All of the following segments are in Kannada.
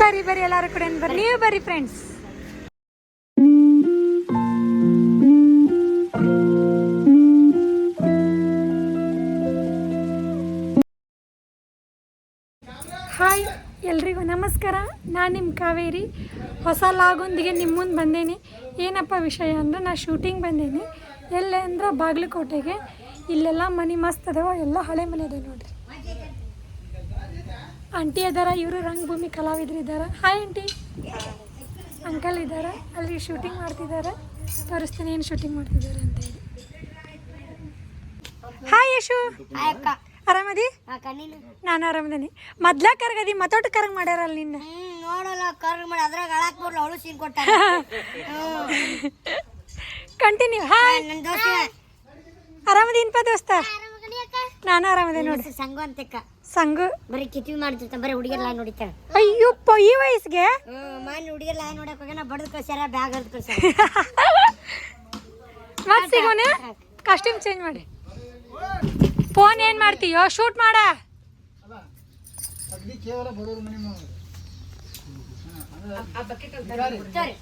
ಬರ್ರಿ ಬರ್ರಿ ಎಲ್ಲಾರು ಕೂಡ ಬರ್ರಿ? ನೀವು ಬರ್ರಿ ಫ್ರೆಂಡ್ಸ್ ಹಾಯ್ ಎಲ್ರಿಗೂ ನಮಸ್ಕಾರ. ನಾನು ನಿಮ್ಮ ಕಾವೇರಿ. ಹೊಸ ಲಾಗೊಂದಿಗೆ ನಿಮ್ಮ ಮುಂದೆ ಬಂದೇನೆ. ಏನಪ್ಪ ವಿಷಯ ಅಂದ್ರೆ ನಾ ಶೂಟಿಂಗ್ ಬಂದೇನಿ. ಎಲ್ಲೇ ಅಂದ್ರೆ ಬಾಗಲಕೋಟೆಗೆ. ಇಲ್ಲೆಲ್ಲ ಮನೆ ಮಸ್ತ್ ಅದಾವ ಎಲ್ಲ ಹಳೆ ಮನೆ ಅದಾವೆ ನೋಡ್ರಿ. ಆಂಟಿ ಅದಾರ ಇವರು ರಂಗಭೂಮಿ ಕಲಾವಿದ್ರು ಇದ್ದಾರೆ ಹಾಯ್ ಆಂಟಿ. ಅಂಕಲ್ ಇದ್ದಾರೆ ಅಲ್ಲಿ ಶೂಟಿಂಗ್ ಮಾಡ್ತಿದ್ದಾರೆ ತೋರಿಸ್ತೀನಿ ಏನು ಶೂಟಿಂಗ್ ಮಾಡ್ತಿದ್ದಾರೆ ಅಂತ ಹೇಳಿ. ಹಾಯ್ ಯಶು. ಆರಾಮದಿ? ನೀನು? ಆರಾಮದೀನಿ. ಮೊದ್ಲ ಕರ್ಗದಿ ಮತ್ತೊಟ್ಟು ಕರ್ಗ್ ಮಾಡ್ಯಾರಲ್ಲ ನಿನ್ನ? ಹ್ಮ್ ನೋಡಲ್ಲ ಕರ್ಗ ಮಾಡಿ. ಅದ್ರಾಗ ಅಳಾಕ್ ಬರ್ಲ ಅವಳು ಸೀನ್ ಕೊಟ್ಟಾರ ಕಂಟಿನ್ಯೂ ಹಾಯ್ ನನ್ನ ದೋಸ್ತ. ಆರಾಮದೀನಪ್ಪ ದೋಸ್ತ? ನಾನು ಆರಾಮದೆ ನೋಡಿ. ಸಂಗು ಅಂತಕ್ಕ ಸಂಗು? ಬರೀ ಕಿತ್ವಿ ಮಾಡ್ತಿರ್ತ ಬರೀ ಹುಡುಗಿರ್ಲ ನೋಡಿತ. ಅಯ್ಯಪ್ಪ ಈ ವಯಸ್ಸಿಗೆ? ಮನೆ ಹುಡುಗಿರ್ಲ ನೋಡಕ್ ಹೋಗ್ಯಾನ ಬಡದ್ ಕಳ್ಸ್ಯಾರ ಬ್ಯಾಗ್ ಹರ್ದ್ ಕಳ್ಸ್ಯಾರ ಮತ್ತೆ ಸಿಗೋಣ? ಕಾಸ್ಟ್ಯೂಮ್ ಚೇಂಜ್ ಮಾಡಿ. ಫೋನ್ ಏನು ಮಾಡ್ತೀಯೋ ಶೂಟ್ ಮಾಡ. ಅಲ್ಲೇ ಕೂತೀನಿ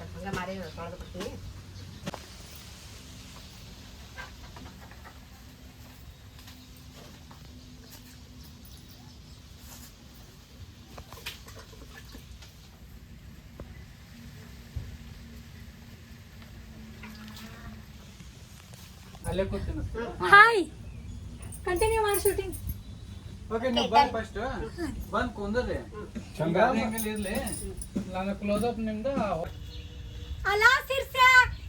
ಹಾಯ್ ಕಂಟಿನ್ಯೂ ಮಾಡಿ ಶೂಟಿಂಗ್ ಓಕೆ ನೀವು ಬಂದ್ ಫಸ್ಟ್ ಬಂದ್ ಕುಂದ್ರಿ. ಹೆಂಗಲ್ಲಿ ಇರ್ಲಿ? ನಾನು ಕ್ಲೋಸ್ ಅಪ್ ನಿಮ್ದು ಅಲ್ಲ ಸಿರ್ಸ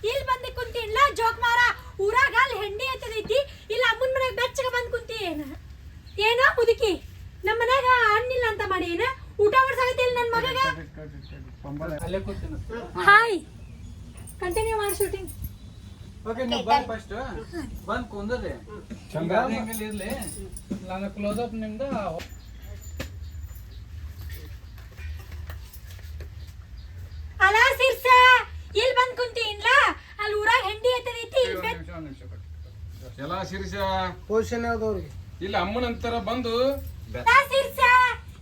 ಇಲ್ಲಿ ಬಂದು ಕುಂತಿಲ್ಲ ಜೋಕ್ ಮಾರ. ಊರಾಗ ಅಲ್ಲಿ ಹೆಂಡಿ ಐತಿ. ಇಲ್ಲ ಅಮ್ಮನ ಮನೆಗೆ ಬೆಚ್ಚಗೆ ಬಂದು ಕುಂತಿ. ಏನ? ಏನ? ಮುದುಕಿ ನಮ್ಮ ಮನ್ಯಾಗ ಹಣ್ಣಿಲ್ಲ ಅಂತ ಮಾಡಿ. ಏನ? ಊಟ ಮಾಡ್ಸಾಗತ್ತೆ ಇಲ್ಲ ನನ್ನ ಮಗಗ? ಅಲ್ಲೇ ಕೂತೀನಿ. ಹಾಯ್ ಕಂಟಿನ್ಯೂ ಮಾಡಿ ಶೂಟಿಂಗ್ ಓಕೆ ನೀವು ಬಂದ್ ಫಸ್ಟ್ ಬಂದ್ ಕುಂದ್ರಿ. ಹೆಂಗಲ್ಲಿ ಇರ್ಲಿ? ನಾನು ಕ್ಲೋಸ್ ಅಪ್ ನಿಮ್ದು ಅಲ್ಲ ಸಿರ್ಸ ಇಲ್ಲಿ ಬಂದ್ ಅಲ್ಲಿ ಊರಾಗ ಹೆಂಡಿ ಎಲ್ಲ ಪೊಸಿಷನ್ ಇಲ್ಲ ಅಮ್ಮನಂತರ ಬಂದು. ಅಲಾ ಸಿರ್ಸ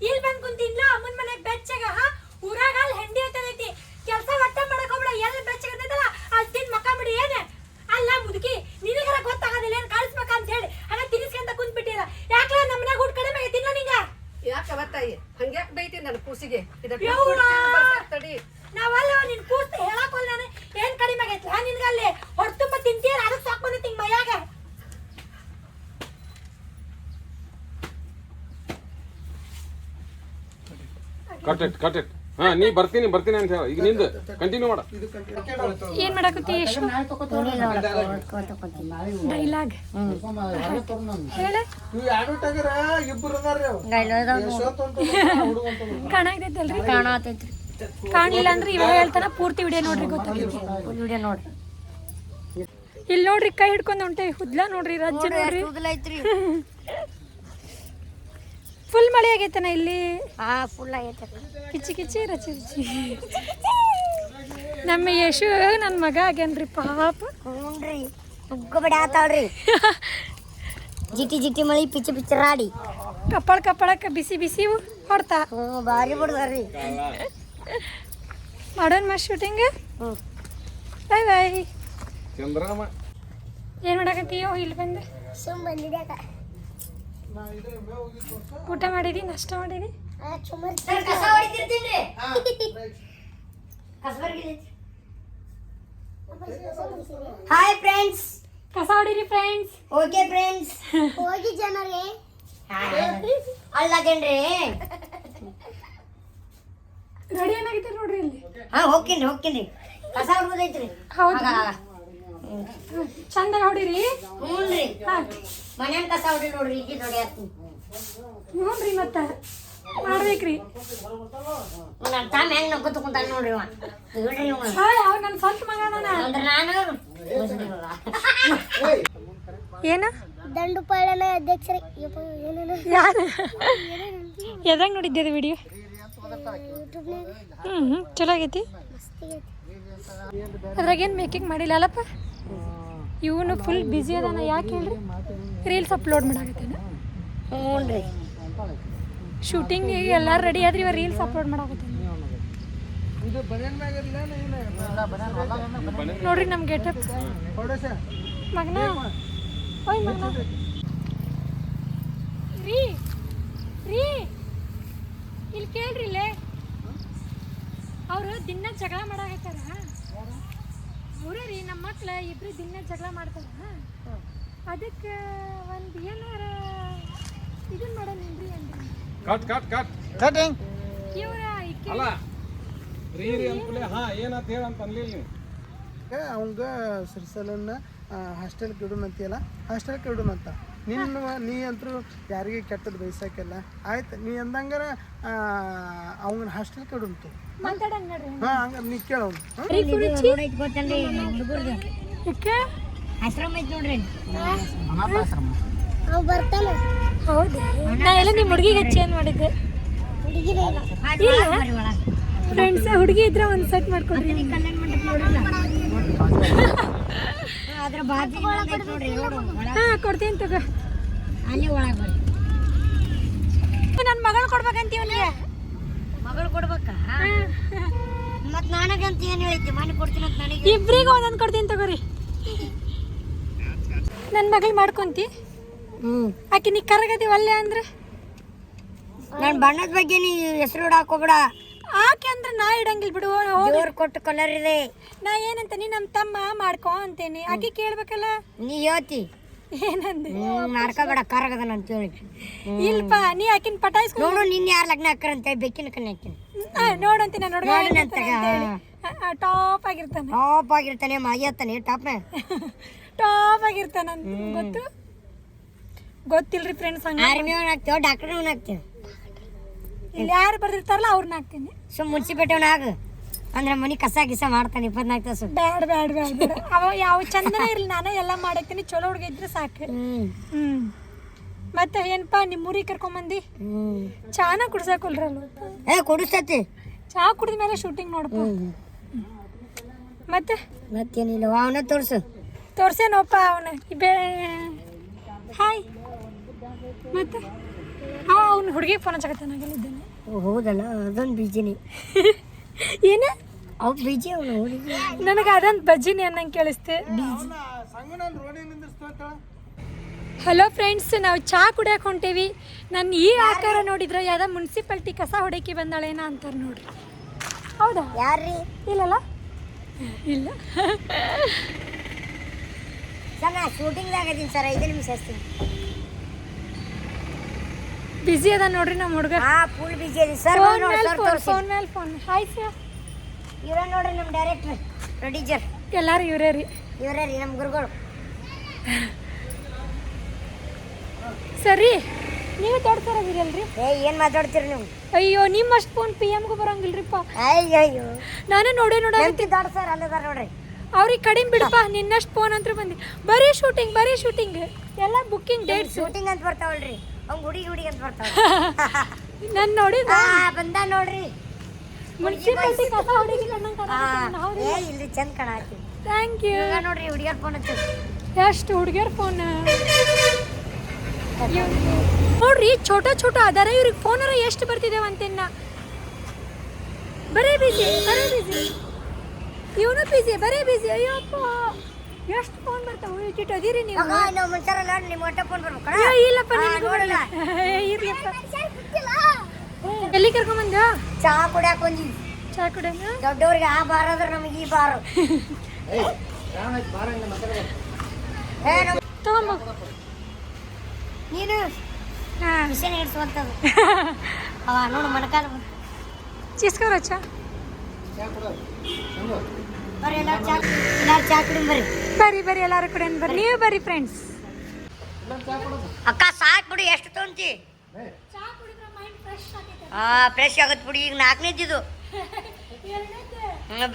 ಇಲ್ಲಿ ಬಂದ್ ಕುಂತಿಲ್ಲ ಅಮ್ಮನ ಮನೆ ಬೆಚ್ಚಗ ಹಾ? ಊರಾಗ ಅಲ್ಲಿ ಹೆಂಡಿ ಅಂತದೈತಿ ಕೆಲಸ ಒಟ್ಟ ಮಾಡಕ್ ಹೋಗ್ಬೇಡ ಎಲ್ಲಿ ಬೆಚ್ಚಗದೈತಲ್ಲ ಅಲ್ಲಿ ತಿನ್ ಮಕ್ಕ ಬಿಡಿ ಏನ ಅಲ್ಲ ಮುದುಕಿ ಏನ್ ಕಳಿಸ್ಬೇಕ ಅಂತ ಹೇಳಿ ಹಂಗ ತಿನ್ನಿಸ್ಕೊಂತ ಕುಂತ್ಬಿಟ್ಟಿರ. ಯಾಕಲ ನಮ್ಮ ಗುಡ್ ಕಡಿಮೆ ಆಗೈತಿಲ್ಲ ನಿಂಗ? ಯಾಕ ಬತ್ತಾಯಿ ಹಂಗ್ಯಾಕ್ ಬೈತೀನಿ ನನ್ನ ಕೂಸಿಗೆ! ತಡಿ. ನಾವಲ್ಲ ನಿನ್ ಕೂಸ್ತ ಹೇಳಕೋಲ್ಲ ನಾನು. ಏನ್ ಕಡಿಮೆ ಆಗೈತಿ? ನಿನ್ಗ ಅಲ್ಲಿ ಹೊಟ್ಟೆ ತುಂಬ ತಿಂತೀರ ಅದಕ್ಕೆ ಸಾಕ್ ಬಂದೈತಿ ತಿಂಗ್ ಮೈಯಾಗ. ಕಟ್ ಇಟ್ ಕಟ್ ಇಟ್ ಹಾ ನೀ ಬರ್ತೀನಿ ಬರ್ತೀನಿ ಅಂತ ಹೇಳ. ಈಗ ನಿಂದು. ಕಂಟಿನ್ಯೂ ಮಾಡ. ಏನ್ ಮಾಡಕತ್ತಿ ಯಶು ಡೈಲಾಗ್. ಕಾಣಾಗ್ತೈತಲ್ರಿ ಕಾಣತೈತ್ರಿ ಕಾಣ್ಲಿಲ್ಲ ಅಂದ್ರೆ ಇವಾಗ ಹೇಳ್ತಾನ ಪೂರ್ತಿ ವಿಡಿಯೋ ನೋಡ್ರಿ ಗೊತ್ತಾಗೈತಿ ವಿಡಿಯೋ ನೋಡ್ರಿ ಇಲ್ಲಿ ನೋಡ್ರಿ ಕೈ ಹಿಡ್ಕೊಂಡ್ ಹೊಂಟೆ ಹುದ್ಲ ನೋಡ್ರಿ ರಜ್ಜ ನೋಡ್ರಿ. ಫುಲ್ ಮಳೆ ಆಗೈತನ ಇಲ್ಲಿ? ಹಾ ಫುಲ್ ಆಗೈತೆ ಕಿಚ್ಚಿ ಕಿಚ್ಚಿ ರಚಿ ರುಚಿ. ನಮ್ಮ ಯಶು ನನ್ನ ಮಗ ಆಗ್ಯಾನ್ರಿ ಪಾಪ. ಹ್ಞೂನ್ರಿ. ಉಗ್ಗ ಬಡಿ ಆತಾಳ್ರಿ. ಜಿಟಿ ಜಿಟಿ ಮಳಿ ಪಿಚ್ಚಿ ಪಿಚ್ಚಿ ರಾಡಿ. ಕಪ್ಪಳ ಕಪ್ಪಳಕ್ಕೆ ಬಿಸಿ ಬಿಸಿ ಹೊಡ್ತಾ. ಹ್ಞೂ ಭಾರಿ ಬಿಡ್ದಾರ್ರಿ. ಮಾಡೋಣ ಮಾ ಶೂಟಿಂಗ್ ಹ್ಞೂ. ಬಾಯ್ ಬಾಯ್ ಚಂದ್ರಾಮ. ಏನು ಮಾಡಕತ್ತೀಯೋ ಇಲ್ಲಿ ಬಂದು? ಸುಮ್ ಬಂದಿದ್ಯಾಕ ಊಟ ಮಾಡಿದಿ? ನಷ್ಟ ಹೊಡಿತಿರ್ತೀನಿ. ಹಾಯ್ ಫ್ರೆಂಡ್ಸ್ ಕಸ ಹೊಡಿರಿ ಫ್ರೆಂಡ್ಸ್ ಓಕೆ ಫ್ರೆಂಡ್ಸ್ ಹೋಗಿ ಜನರೇ. ಅಲ್ಲದೇನ್ರಿ? ರೆಡಿ ಏನಾಗಿತ್ತು ನೋಡ್ರಿ ಇಲ್ಲಿ? ಹಾ ಹೋಗ್ತೀನಿ ಹೋಗ್ತೀನಿ. ಕಸ ಹೊಡ್ಬೋದೈತ್ರಿ. ಹೌದು. ಚಂದ ಹೊಡಿರಿ? ಹ್ಞೂನ್ರಿ. ಹಾ. ಮನ್ಯಾನ ಕಸ ಹೊಡಿ ನೋಡ್ರಿ ಈಗ ನೋಡಿ ನೋಡ್ರಿ ಮತ್ತ. ಮಾಡ್ಬೇಕ್ರಿ. ನನ್ನ ತಾಮ ಹೆಂಗ್ ನಕ್ಕೋತ ಕುಂತಾನ ನೋಡ್ರಿ ಇವ. ಹೇಳ್ರಿ ಇವ. ಹಾಯ್ ಅವ್ ನನ್ನ ಸ್ವಂತ ಮಗ ಅಂದ್ರೆ ನಾನು. ಏನ? ದಂಡುಪಾಳನ ಅಧ್ಯಕ್ಷರೇ. ಯಾರು ಎದಾಗ ನೋಡಿದ್ದೆ ವಿಡಿಯೋ? ಹ್ಞೂ ಹ್ಞೂ ಚಲೋ ಆಗೈತಿ. ಅದ್ರಾಗ ಅದ್ರಾಗೇನು ಮೇಕಿಂಗ್ ಮಾಡಿಲ್ಲ ಅಲ್ಲಪ್ಪ? ಇವನು ಫುಲ್ ಬ್ಯುಸಿ ಅದಾನ, ಯಾಕೆ ಹೇಳ್ರಿ? ರೀಲ್ಸ್ ಅಪ್ಲೋಡ್ ಮಾಡಾಕತ್ತೇನೆ? ಹ್ಞೂ ರೀ ಶೂಟಿಂಗ್ ಎಲ್ಲಾರು ರೆಡಿ ಆದ್ರೆ ಇವ ರೀಲ್ಸ್ ಅಪ್ಲೋಡ್ ಮಾಡಾಕತ್ತೇನೆ? ನೋಡ್ರಿ ನಮ್ ಗೆಟಪ್ ಮಗನ? ಓಯ್ ಮಗನ. ರೀ ರೀ. ಇಲ್ಲಿ ಕೇಳ್ರಿ ಇಲ್ಲೇ. ಅವರು ದಿನ ಜಗಳ ಮಾಡಾಕತ್ತಾರ. ಅವ್ರ ರೀ ನಮ್ಮ ಮಕ್ಳು ಇಬ್ರು ದಿನ ಜಗಳ ಮಾಡ್ತಾರ ಅದಕ್ಕೆ ಒಂದು ಏನಾರ ಇದನ್ನ ಮಾಡೋಣೇನ್ರಿ ಅಂದ್ರಿ? ಕಟ್ ಕಟ್ ಕಟ್ ಕಟಿಂಗ್ ಇವ್ರ ಅಲ್ಲ ರೀ ರೀ ಅಂದ್ಕೂಲೆ ಹಾ ಏನಂತ ಹೇಳ ಅಂತ ಅನ್ಲಿಲ್ಲ ನೀವು. ಅವಂಗ ಸಿರ್ಸಲನ್ನ ಹಾಸ್ಟೆಲ್ ಕಿಡುಮಂತಿಯಲ್ಲ ಹಾಸ್ಟೆಲ್ ಇಡುಮಂತ. ನಿನ್ನ ನೀ ಅಂತೂ ಯಾರಿಗೆ ಕೆಟ್ಟದ್ದು ಬಯಸಕ್ಕೆಲ್ಲ. ಆಯ್ತು ನೀ ಅಂದಂಗಾರ ಅವನ ಹಾಸ್ಟೆಲ್ ಕಡು ಉಂಟು. ಹಾಂ ಹಂಗ ನೀ ಕೇಳ ರೋಡ್ ಐತಿ ಗೊತ್ತೇನ್ರಿ ಹುಡುಗರ್ದು. ಯಾಕೆ? ಆಶ್ರಮ ಐತಿ ನೋಡ್ರಿ. ಅವ್ ಬರ್ತಾನ. ಹೌದು. ನಾ ಎಲ್ಲ ನಿಮ್ಮ ಹುಡುಗಿಗೆ ಹಚ್ಚಿ ಏನು ಮಾಡಿದ್ದೆ? ಫ್ರೆಂಡ್ಸ್ ಹುಡುಗಿ ಇದ್ರೆ ಒಂದು ಸೆಟ್ ಮಾಡ್ಕೊಡ್ರಿ. ಕಲ್ಯಾಣ ಮಂಟಪ ನೋಡಿಲ್ಲ? ಹಾ ಕೊಡ್ತೀನಿ ತಗೋ. ಅಲ್ಲಿ ಒಳಗೆ ಬರ್ರಿ. ನನ್ನ ಮಗಳು ಕೊಡ್ಬೇಕಂತೀವಲ್ಲ ಇವನಿಗೆ ಮಗಳು ಕೊಡ್ಬೇಕಾ? ಮತ್ ನನಗಂತ ಏನ್ ಹೇಳಿದ್ದೆ ಮನೆ ಕೊಡ್ತೀನಿ ಅಂತ ನನಗೆ. ಇಬ್ರಿಗೂ ಒಂದೊಂದು ಕೊಡ್ತೀನಿ ತಗೋರಿ. ನನ್ನ ಮಗಳು ಮಾಡ್ಕೊಂತಿ? ಹ್ಮ್. ಆಕೆ ನೀ ಕರಗದಿ ಒಲ್ಲೆ ಅಂದ್ರೆ? ನನ್ ಬಣ್ಣದ ಬಗ್ಗೆ ನೀ ಹೆಸರು ಇಡಾಕೋಬೇಡ ಆಕೆ ಅಂದ್ರೆ ನಾ ಇಡಂಗಿಲ್ಲ ಬಿಡು. ದೇವ್ರ ಕೊಟ್ಟು ಕಲರ್ ಇದೆ. ನಾ ಏನಂತ ನೀ ನಮ್ಮ ತಮ್ಮ ಮಾಡ್ಕೊ ಅಂತೇನಿ. ಆಕೆ ಕೇಳ್ಬೇಕಲ್ಲ? ನೀ ಯೋತಿ. ಏನಂದೆ? ಮಾಡ್ಕೋಬೇಡ ಕರಗದನ ಅಂತ ಹೇಳಿ ಇಲ್ಪ ನೀ ಆಕಿನ ಪಟಾಯಿಸ್ಕೊ ನೋಡು ನಿನ್ನ ಯಾರು ಲಗ್ನ ಹಾಕ್ರ ಅಂತ ಬೆಕ್ಕಿನ ಕಣ್ಣು ಹಾಕಿನ ನೋಡಂತೀನಿ ನೋಡ ನಾನು ನೋಡಿನಂತ, ಟಾಪ್ ಆಗಿರ್ತಾನೆ. ಟಾಪ್ ಆಗಿರ್ತಾನೆ ಮಾಗಿರ್ತಾನೆ ಟಾಪ್ ಟಾಪ್ ಆಗಿರ್ತಾನಂತ ಗೊತ್ತು? ಗೊತ್ತಿಲ್ರಿ ಫ್ರೆಂಡ್ಸ್ ಹಂಗ. ಆರ್ಮಿ ಅವ್ನ ಹಾಕ್ತೇವೆ ಡಾಕ್ಟರ್ ಅವ್ನ ಹಾಕ್ತೇವೆ? ಇಲ್ಲಿ ಯಾರು ಬರ್ದಿರ್ತಾರಲ್ಲ ಅವ್ರನ್ನ ಹಾಕ್ತೀನಿ. ಸುಮ್ ಮುನ್ಸಿಪೇಟೆವನ್ ಆಗ. ಅಂದ್ರೆ ಮನಿ ಕಸ ಗಿಸ ಮಾಡ್ತಾನೆ ಇಪ್ಪತ್ನಾಲ್ಕು ತಾಸು. ಬ್ಯಾಡ ಬ್ಯಾಡ ಬ್ಯಾಡ. ಬ್ಯಾಡ ಅವ ಯಾವ ಚಂದನ ಇರ್ಲಿ ನಾನು ಎಲ್ಲ ಮಾಡಾಕ್ತೀನಿ ಚಲೋ ಹುಡುಗ ಇದ್ರೆ ಸಾಕು. ಹ್ಮ್. ಹ್ಮ್. ಮತ್ತೆ ಏನಪ್ಪ ನಿಮ್ಮ ಊರಿಗೆ ಕರ್ಕೊಂಬಂದಿ? ಹ್ಮ್. ಚಾನ ಕುಡ್ಸಾಕೊಲ್ರಲ್ಲ ಏ ಕೊಡಿಸ್ತತಿ ಚಾ ಕುಡಿದ ಮೇಲೆ ಶೂಟಿಂಗ್ ನೋಡಪ್ಪ. ಮತ್ತೆ? ಮತ್ತೇನಿಲ್ಲ ಅವನ ತೋರ್ಸು. ತೋರ್ಸೇನಪ್ಪ ಅವನ. ಹಾಯ್ ಮತ್ತೆ? ಅವ ಅವ್ನು ಹುಡುಗಿ ಫೋನ್ ಹಚ್ಚಕತ್ತಾನ ಓ, ಹೌದಲ್ಲ ಅದೊಂದು ಬಿಜಿನಿ ಏನ? ಅವ್ ಬಿಜಿ ಅವನು ನನಗೆ ಅದೊಂದು ಬಜ್ಜಿನಿ ಅನ್ನಂಗೆ ಕೇಳಿಸ್ತೆ. ಹಲೋ ಫ್ರೆಂಡ್ಸ್ ನಾವು ಚಾ ಕುಡಿಯಕ್ಕೆ ಹೊಂಟೇವಿ. ನನ್ನ ಈ ಆಕಾರ ನೋಡಿದ್ರೆ ಯಾವ್ದೋ ಮುನ್ಸಿಪಾಲ್ಟಿ ಕಸ ಹೊಡಕಿ ಬಂದಾಳೇನ ಅಂತಾರೆ ನೋಡ್ರಿ. ಹೌದಾ? ಯಾರ್ರಿ? ಇಲ್ಲಲ್ಲ? ಇಲ್ಲ. ಸರ್ ನಾ ಶೂಟಿಂಗ್ದಾಗ ಅದೀನಿ ಸರ್ ಐದು ನಿಮಿಷ ಹಚ್ತೀನಿ ಬಿಸಿ ಅದ ನೋಡ್ರಿ ನಮ್ಮ ಹುಡುಗ. ಹಾ ಫುಲ್ ಬಿಜಿ ಇದೆ ಸರ್ ಫೋನ್ ನೋಡಿ ಮೇಲೆ ಸರ್ ಫೋನ್ ತೋರಿಸಿ. ಫೋನ್ ಮೇಲೆ ಫೋನ್ ಹಾಯ್ ಸರ್ ಇವ್ರ ನೋಡ್ರಿ ನಮ್ಮ ಡೈರೆಕ್ಟ್ರ್ ಪ್ರೊಡ್ಯೂಸರ್ ಎಲ್ಲರೂ ಇವರೇ ರೀ. ಇವರೇ ರೀ ನಮ್ಮ ಗುರುಗಳು. ಸರಿ ನೀವು ದೊಡ್ಡರದಿರಲ್ರಿ ಏನ್ ಏನು ಮಾತಾಡ್ತೀರಿ ನೀವು? ಅಯ್ಯೋ ನಿಮ್ಮಷ್ಟು ಫೋನ್ ಪಿ ಎಮ್ಗೂ ಬರಂಗಿಲ್ರಿಪ್ಪ. ಅಯ್ಯೋ ಅಯ್ಯೋ ನಾನು ನೋಡೇ ನೋಡ ಎಂತಿ ದೊಡ್ಡ ಸರ್ ಅಲ್ಲದಾರ ನೋಡ್ರಿ. ಅವ್ರಿಗೆ ಕಡಿಮೆ ಬಿಡಪ್ಪ ನಿನ್ನಷ್ಟು ಫೋನ್ ಅಂತ ಬಂದಿ. ಬರೀ ಶೂಟಿಂಗ್ ಬರೀ ಶೂಟಿಂಗ್ ಎಲ್ಲ ಬುಕ್ಕಿಂಗ್ ಡೇಟ್ಸ್ ಶೂಟಿಂಗ್ ಅಂತ ಬರ್ತಾವಲ್ರಿ. ಅವ್ನು ಹುಡುಗಿ ಹುಡುಗಿ ಅಂತ ಬರ್ತಾವ ನನ್ನ ನೋಡಿ ಬಂದ ನೋಡ್ರಿ. ಮುನ್ಸಿಪಾಲ್ಟಿ ಕಸ ಹುಡುಗಿ ಹಾ ಏ ಇಲ್ಲಿ ಚಂದ ಕಾಣತ್ತಿ ಥ್ಯಾಂಕ್ ಯು ಈಗ ನೋಡ್ರಿ ಹುಡುಗಿಯರ್ ಫೋನ್ ಹಚ್ಚಿ. ಎಷ್ಟು ಹುಡುಗಿಯರ್ ಫೋನ್ ನೋಡ್ರಿ ಛೋಟ ಛೋಟ ಅದಾರ ಇವ್ರಿಗೆ ಫೋನರ ಎಷ್ಟು ಬರ್ತಿದ್ದೇವೆ ಅಂತಿನ್ನ. ಬರೇ ಬಿಸಿ ಬರೇ ಬಿಸಿ ಇವನು ಬಿಸಿ ಬರೇ ಬಿಸಿ ಅಯ್ಯಪ್ಪ ಎಷ್ಟು ಫೋನ್ ಬರ್ತಾವೆ? ಇಟ್ಟಿಟ್ಟು ಅದಿರಿ ನೀವು. ಮಗ ನಾವು ಮುಂಚಾರಲ್ಲ ನಿಮ್ಮ ಹೊಟ್ಟೆ ಫೋನ್ ಬರ್ಬೇಕಣ ಏ, ಇಲ್ಲಪ್ಪ ನಿನಗೂ ಬರಲ್ಲ. ಏ, ಇರ್ಲಪ್ಪ ಎಲ್ಲಿ ಕರ್ಕೊಂಬಂದ ಚಹಾ ಕುಡಿಯಾಕ ಬಂದಿ ಚಾ ಕುಡಿಯೋಣ ದೊಡ್ಡವ್ರಿಗೆ ಆ ಬಾರ ಆದ್ರೆ ನಮಗೆ ಈ ಬಾರು. ಏ ನಮ್ ತಗೊಂಬ. ನೀನು? ಹಾಂ. ಮಿಷನ್ ಹಿಡ್ಸುವಂಥದ್ದು. ಅವ ನೋಡು ಮಣಕಾಲ. ಚಿಸ್ಕವ್ರ ಚಾ ಬರ್ರಿ ಎಲ್ಲ ಚಾ ಎಲ್ಲಾರು ಚಾ ಕುಡಿ ಬರ್ರಿ ಬರ್ರಿ. ಎಲ್ಲಾರು ಕೂಡ ಬರ್ರಿ. ನೀವು ಬರ್ರಿ ಫ್ರೆಂಡ್ಸ್ ಅಕ್ಕ ಸಾಕ್ ಬಿಡು ಎಷ್ಟು ತೊಂತಿ? ಹಾ ಫ್ರೆಶ್ ಆಗುತ್ತೆ ಬಿಡಿ ಈಗ ನಾಲ್ಕನೇದಿದು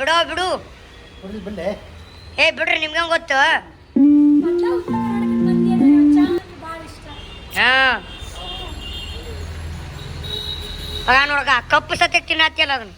ಬಿಡೋ ಬಿಡು ಬಿಡು. ಏ ಬಿಡ್ರಿ ನಿಮ್ಗೆ ಗೊತ್ತು? ಹಾ. ನೋಡಕ ಕಪ್ಪು ಸತ್ಯ ತಿನ್ನತ್ತಿಯಲ್ಲ ಅದನ್ನ?